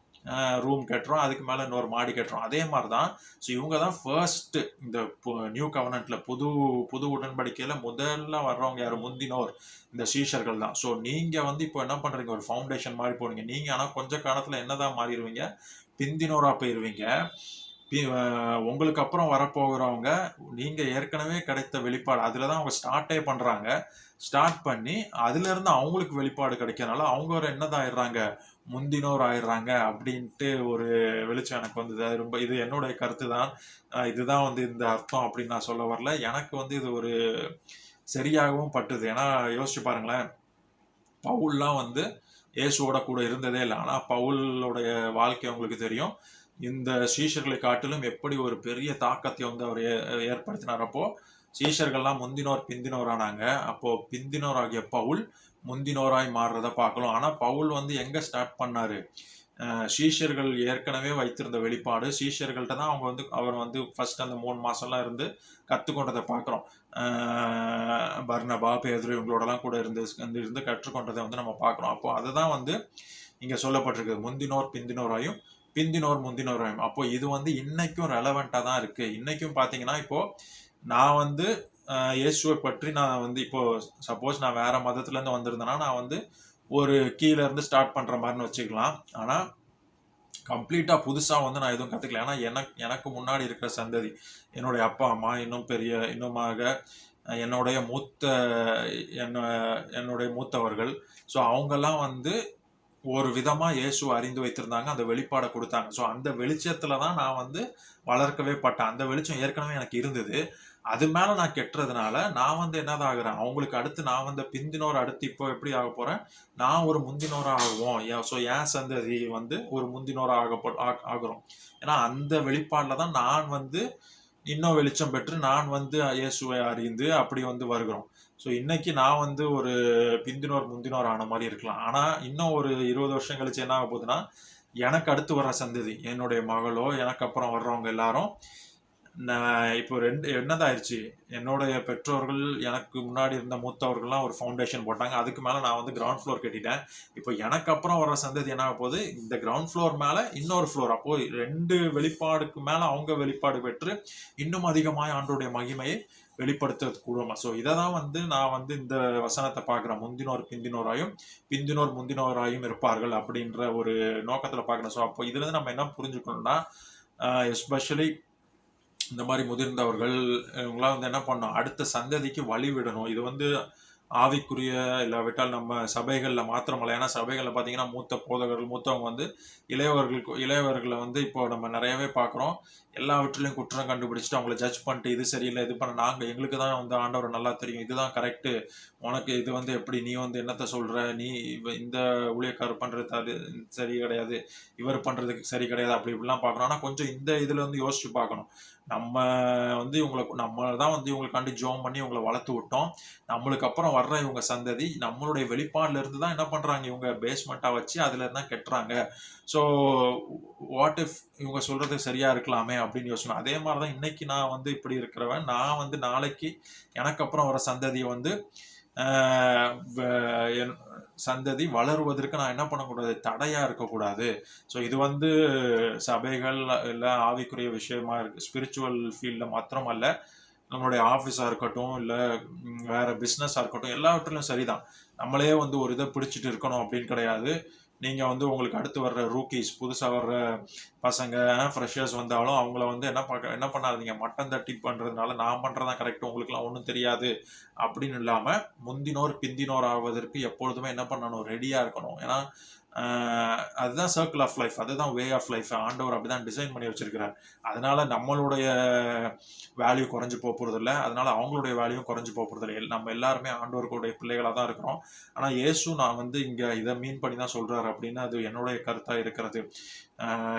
ரூம் கட்டுறோம் அதுக்கு மேலே இன்னொரு மாடி கட்டுறோம். அதே மாதிரி தான் ஸோ இவங்க தான் ஃபர்ஸ்ட் இந்த நியூ கவர்னண்ட்டில் புது புது உடன்படிக்கையில் முதல்ல வர்றவங்க யார்? முந்தினோர் இந்த சீஷர்கள் தான் ஸோ நீங்கள் வந்து இப்போ என்ன பண்ணுறீங்க ஒரு ஃபவுண்டேஷன் மாதிரி போறீங்க நீங்கள் ஆனால் கொஞ்ச என்ன என்னதான் மாறிடுவீங்க? பிந்தினோராக போயிடுவீங்க பி- உங்களுக்கு அப்புறம் வரப்போகிறவங்க நீங்கள் ஏற்கனவே கிடைத்த வெளிப்பாடு அதில் தான் அவங்க ஸ்டார்ட்டே பண்ணுறாங்க ஸ்டார்ட் பண்ணி அதுல இருந்து அவங்களுக்கு வெளிப்பாடு கிடைக்கிறனால அவங்க ஒரு என்னதாயிடுறாங்க? முந்தினோர் ஆயிடுறாங்க அப்படின்ட்டு ஒரு வெளிச்சம் எனக்கு வந்தது. அது ரொம்ப இது என்னுடைய கருத்து தான் இதுதான் வந்து இந்த அர்த்தம் அப்படின்னு நான் சொல்ல வரல. எனக்கு வந்து இது ஒரு சரியாகவும் பட்டுது. ஏன்னா யோசிச்சு பாருங்களேன். பவுல்லாம் வந்து இயேசுவோட கூட இருந்ததே இல்லை. ஆனால் பவுலோடைய வாழ்க்கை உங்களுக்கு தெரியும். இந்த சீஷர்களை காட்டிலும் எப்படி ஒரு பெரிய தாக்கத்தை வந்து அவர் ஏ- ஏற்படுத்தினார் சீஷர்கள்லாம் முந்தினோர் பிந்தினோர் ஆனாங்க அப்போ பிந்தினோர் ஆகிய பவுல் முந்தினோராய் மாறுறத பார்க்கலாம் ஆனால் பவுல் வந்து எங்கே ஸ்டார்ட் பண்ணாரு? சீஷர்கள் ஏற்கனவே வைத்திருந்த வெளிப்பாடு. சீஷர்கள்ட்ட தான் அவங்க வந்து அவர் வந்து ஃபர்ஸ்ட் அந்த மூணு மாசம்லாம் இருந்து கற்றுக்கொண்டதை பார்க்குறோம். பர்ணபா பேதுரு இவங்களோடலாம் கூட இருந்து வந்து இருந்து கற்றுக்கொண்டதை வந்து நம்ம பார்க்குறோம். அப்போ அதுதான் வந்து இங்கே சொல்லப்பட்டிருக்கு முந்தினோர் பிந்தினோராயும் பிந்தினோர் முந்தினோராயும். அப்போ இது வந்து இன்னைக்கும் ரெலவெண்ட்டாக தான் இருக்கு. இன்னைக்கும் பார்த்தீங்கன்னா இப்போ நான் வந்து இயேசுவை பற்றி நான் வந்து இப்போ சப்போஸ் நான் வேற மதத்துலேருந்து வந்திருந்தேன்னா நான் வந்து ஒரு கீழே இருந்து ஸ்டார்ட் பண்ணுற மாதிரின்னு வச்சுக்கலாம். ஆனால் கம்ப்ளீட்டாக புதுசாக வந்து நான் எதுவும் கற்றுக்கல ஏன்னா எனக்கு எனக்கு முன்னாடி இருக்கிற சந்ததி என்னுடைய அப்பா அம்மா இன்னும் பெரிய இன்னுமாக என்னுடைய மூத்த என்ன என்னுடைய மூத்தவர்கள். ஸோ அவங்கெல்லாம் வந்து ஒரு விதமாக இயேசு அறிந்து வைத்திருந்தாங்க அந்த வெளிப்பாடை கொடுத்தாங்க. ஸோ அந்த வெளிச்சத்தில் தான் நான் வந்து வளர்க்கவே பட்டேன். அந்த வெளிச்சம் ஏற்கனவே எனக்கு இருந்தது. அது மேல நான் கெட்டுறதுனால நான் வந்து என்னதான் ஆகுறேன்? அவங்களுக்கு அடுத்து நான் வந்து பிந்தினோர் அடுத்து இப்போ எப்படி ஆக போறேன்? நான் ஒரு முந்தினோரா ஆகுவோம். ஸோ என் சந்ததி வந்து ஒரு முந்தினோரா ஆக ஆகுறோம். ஏன்னா அந்த வெளிப்பாட்டில் தான் நான் வந்து இன்னும் வெளிச்சம் பெற்று நான் வந்து இயேசுவை அறிந்து அப்படி வந்து வருகிறோம். ஸோ இன்னைக்கு நான் வந்து ஒரு பிந்தினோர் முந்தினோர் ஆன மாதிரி இருக்கலாம். ஆனால் இன்னும் ஒரு இருபது வருஷம் கழிச்சு என்ன ஆக போகுதுன்னா எனக்கு அடுத்து வர்ற சந்ததி என்னுடைய மகளோ எனக்கு அப்புறம் வர்றவங்க எல்லாரும் நான் இப்போ ரெண்டு என்னதாயிருச்சு? என்னுடைய பெற்றோர்கள் எனக்கு முன்னாடி இருந்த மூத்தவர்கள்லாம் ஒரு ஃபவுண்டேஷன் போட்டாங்க. அதுக்கு மேலே நான் வந்து கிரவுண்ட் ஃப்ளோர் கட்டிட்டேன். இப்போ எனக்கு அப்புறம் வர சந்ததி என்ன போகுது? இந்த கிரவுண்ட் ஃப்ளோர் மேலே இன்னொரு ஃப்ளோர் அப்போது ரெண்டு வெளிப்பாடுக்கு மேலே அவங்க வெளிப்பாடு பெற்று இன்னும் அதிகமாக ஆண்டோடைய மகிமையை வெளிப்படுத்துறது கூடுமா? ஸோ இதை தான் வந்து நான் வந்து இந்த வசனத்தை பார்க்குறேன் முந்தினோர் பிந்தினோராயும் பிந்தினோர் முந்தினோராயும் இருப்பார்கள் அப்படின்ற ஒரு நோக்கத்தில் பார்க்குறேன். ஸோ அப்போ இதுலேருந்து நம்ம என்ன புரிஞ்சுக்கணும்னா எஸ்பெஷலி இந்த மாதிரி முதிர்ந்தவர்கள் இவங்களாம் வந்து என்ன பண்ணணும்? அடுத்த சந்ததிக்கு வழி விடணும். இது வந்து ஆவிக்குரிய இல்லாவிட்டால் நம்ம சபைகளில் மாத்திரமல்ல. ஏன்னா சபைகளில் பார்த்தீங்கன்னா மூத்த போதகர்கள் மூத்தவங்க வந்து இளையவர்களுக்கு இளையவர்களை வந்து இப்போ நம்ம நிறையவே பார்க்குறோம் எல்லாவற்றிலையும் குற்றம் கண்டுபிடிச்சிட்டு அவங்கள ஜட்ஜ் பண்ணிட்டு இது சரியில்லை இது பண்ண நாங்கள் எங்களுக்கு தான் வந்து ஆண்டவர் நல்லா தெரியும். இதுதான் கரெக்டு உனக்கு இது வந்து எப்படி? நீ வந்து என்னத்தை சொல்கிற நீ இவ- இந்த ஊழியக்காரர் பண்ணுறது அது சரி கிடையாது. இவர் பண்ணுறதுக்கு சரி கிடையாது. அப்படி இப்படிலாம் பார்க்கணும் ஆனால் கொஞ்சம் இந்த இதில் வந்து யோசிச்சு பார்க்கணும் நம்ம வந்து இவங்களை நம்ம தான் வந்து இவங்களுக்காண்டி ஜோம் பண்ணி இவங்களை வளர்த்து விட்டோம். நம்மளுக்கு அப்புறம் வர்ற இவங்க சந்ததி நம்மளுடைய வெளிப்பாடுல இருந்து தான் என்ன பண்றாங்க இவங்க பேஸ்மெண்ட்டாக வச்சு அதுல தான் கெட்டுறாங்க. ஸோ வாட் இஃப் இவங்க சொல்றது சரியா இருக்கலாமே அப்படின்னு யோசனை. அதே மாதிரி தான் இன்னைக்கு நான் வந்து இப்படி இருக்கிறவன். நான் வந்து நாளைக்கு எனக்கு அப்புறம் வர சந்ததியை வந்து சந்ததி வளருவதற்கு நான் என்ன பண்ணக்கூடாது? தடையா இருக்கக்கூடாது. ஸோ இது வந்து சபைகள் இல்லை ஆவிக்குரிய விஷயமா இருக்கு. ஸ்பிரிச்சுவல் ஃபீல்டில் மாத்திரம் அல்ல நம்மளுடைய ஆஃபீஸாக இருக்கட்டும் இல்லை வேற பிஸ்னஸாக இருக்கட்டும் எல்லாவற்றிலும் சரிதான். நம்மளே வந்து ஒரு இதை பிடிச்சிட்டு இருக்கணும் அப்படின்னு கிடையாது. நீங்கள் வந்து உங்களுக்கு அடுத்து வர்ற ரூக்கீஸ் புதுசாக வர்ற பசங்க ஃப்ரெஷர்ஸ் வந்தாலும் அவங்கள வந்து என்ன பார்க்க என்ன பண்ணாதீங்க? மட்டன் தட்டி பண்ணுறதுனால நான் பண்ணுறதான் கரெக்ட் உங்களுக்குலாம் ஒன்றும் தெரியாது. அப்படின்னு இல்லாமல் முந்தினோர் பிந்தினோர் ஆவதற்கு எப்பொழுதுமே என்ன பண்ணணும்? ரெடியாக இருக்கணும். ஏன்னா அதுதான் சர்க்கிள் ஆஃப் லைஃப் அதுதான் வே ஆஃப் லைஃப் ஆண்டவர் அப்படி தான் டிசைன் பண்ணி வச்சிருக்கிறார். அதனால நம்மளுடைய வேல்யூ குறைஞ்சு போக போகிறதில்ல அதனால அவங்களுடைய வேல்யூ குறைஞ்சு போக போகிறது இல்லை நம்ம எல்லாருமே ஆண்டவர்களுடைய பிள்ளைகளாக தான் இருக்கிறோம். ஆனால் இயேசு நான் வந்து இங்கே இதை மீன் பண்ணி தான் சொல்கிறாரு அப்படின்னு அது என்னுடைய கருத்தாக இருக்கிறது.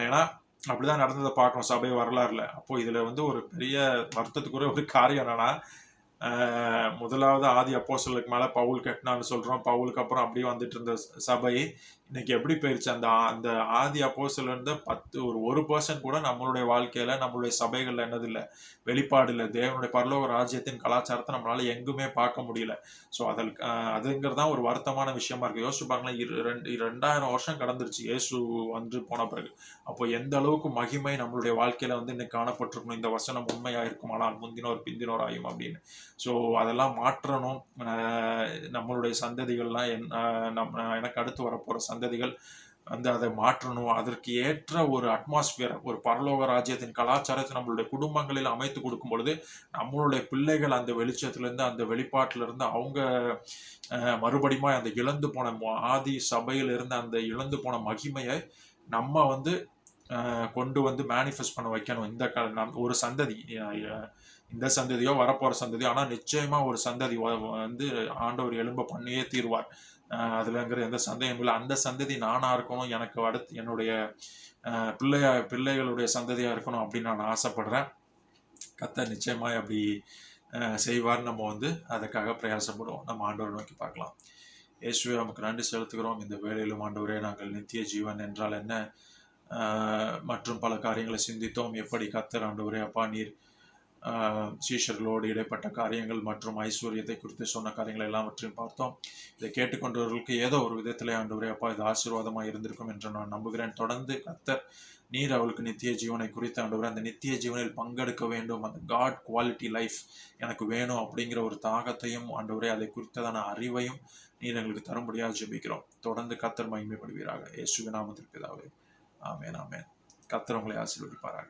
ஏன்னா அப்படிதான் நடந்ததை பார்க்கணும். சபை வரலாறுல. அப்போ இதுல வந்து ஒரு பெரிய வருத்தத்துக்குரிய ஒரு காரியம் என்னன்னா முதலாவது ஆதி அப்போசலுக்கு மேல பவுல் கட்டினான்னு சொல்றோம். பவுலுக்கு அப்புறம் அப்படியே வந்துட்டு இருந்த சபை இன்னைக்கு எப்படி போயிருச்சு? அந்த அந்த ஆதி அப்போசில் இருந்த பத்து ஒரு ஒரு பர்சன்ட் கூட நம்மளுடைய வாழ்க்கையில நம்மளுடைய சபைகள்ல என்னது இல்லை வெளிப்பாடு இல்லை தேவனுடைய பரலோக ராஜ்யத்தின் கலாச்சாரத்தை நம்மளால எங்குமே பார்க்க முடியல. ஸோ அதில் அதுங்கிறது தான் ஒரு வருத்தமான விஷயமா இருக்கு. யோசிச்சு பாருங்களேன் இரு- ரெண்டு ரெண்டாயிரம் வருஷம் கடந்துருச்சு இயேசு வந்து போன பிறகு. அப்போ எந்த அளவுக்கு மகிமை நம்மளுடைய வாழ்க்கையில வந்து இன்னைக்கு காணப்பட்டிருக்கணும்? இந்த வசனம் உண்மையா இருக்குமானால் முந்தினோர் பிந்தினோர் ஆயும் அப்படின்னு. ஸோ அதெல்லாம் மாற்றணும். நம்மளுடைய சந்ததிகள்லாம் என் நம்ம எனக்கு அடுத்து வரப்போற சந்ததிகள் வந்து அதை மாற்றணும். அதற்கு ஏற்ற ஒரு அட்மாஸ்பியர் ஒரு பரலோக ராஜ்யத்தின் கலாச்சாரத்தை நம்மளுடைய குடும்பங்களில் அமைத்து கொடுக்கும் பொழுது நம்மளுடைய பிள்ளைகள் அந்த வெளிச்சத்திலிருந்து அந்த வெளிப்பாட்டிலிருந்து அவங்க ஆஹ் மறுபடியும் அந்த இழந்து போன ஆதி சபையில் இருந்த அந்த இழந்து போன மகிமையை நம்ம வந்து ஆஹ் கொண்டு வந்து மேனிஃபெஸ்ட் பண்ண வைக்கணும். இந்த க ஒரு சந்ததி இந்த சந்ததியோ வரப்போகிற சந்ததியோ ஆனால் நிச்சயமாக ஒரு சந்ததி வந்து ஆண்டவர் எலும்ப பண்ணியே தீர்வார். அதுலங்கிற எந்த சந்தேகம் இல்லை. அந்த சந்ததி நானா இருக்கணும் எனக்கு அடுத்து என்னுடைய ஆஹ் பிள்ளையா பிள்ளைகளுடைய சந்ததியாக இருக்கணும் அப்படின்னு நான் ஆசைப்படுறேன். கத்த நிச்சயமாக அப்படி செய்வார். நம்ம வந்து அதுக்காக பிரயாசப்படுவோம். நம்ம ஆண்டவரை நோக்கி பார்க்கலாம். இயேசுவை நமக்கு நன்றி செலுத்துகிறோம். இந்த வேலையிலும் ஆண்டவரே நாங்கள் நித்திய ஜீவன் என்றால் என்ன? மற்றும் பல காரியங்களை சிந்தித்தோம். எப்படி கத்தர் ஆண்டவரே அப்பா நீர் சீஷர்களோடு இடைப்பட்ட காரியங்கள் மற்றும் ஐஸ்வர்யத்தை குறித்து சொன்ன காரியங்கள் எல்லாவற்றையும் பார்த்தோம். இதை கேட்டுக்கொண்டவர்களுக்கு ஏதோ ஒரு விதத்திலே ஆண்டவரே அப்பா இது ஆசீர்வாதமாக இருந்திருக்கும் என்று நான் நம்புகிறேன். தொடர்ந்து கத்தர் நீர் அவளுக்கு நித்திய ஜீவனை குறித்து ஆண்டவரே அந்த நித்திய ஜீவனில் பங்கெடுக்க வேண்டும். அந்த காட் குவாலிட்டி லைஃப் எனக்கு வேணும் அப்படிங்கிற ஒரு தாகத்தையும் ஆண்டவரே அதை குறித்ததான அறிவையும் நீர் எங்களுக்கு தரும்படியாக ஜெபிக்கிறோம். தொடர்ந்து கத்தர் மகிமைப்படுவீராக. இயேசுவின் நாமத்திற்கு பிதாவே. ஆமேன் ஆமேன். கத்தர் உங்களை ஆசீர்வதிப்பாராக.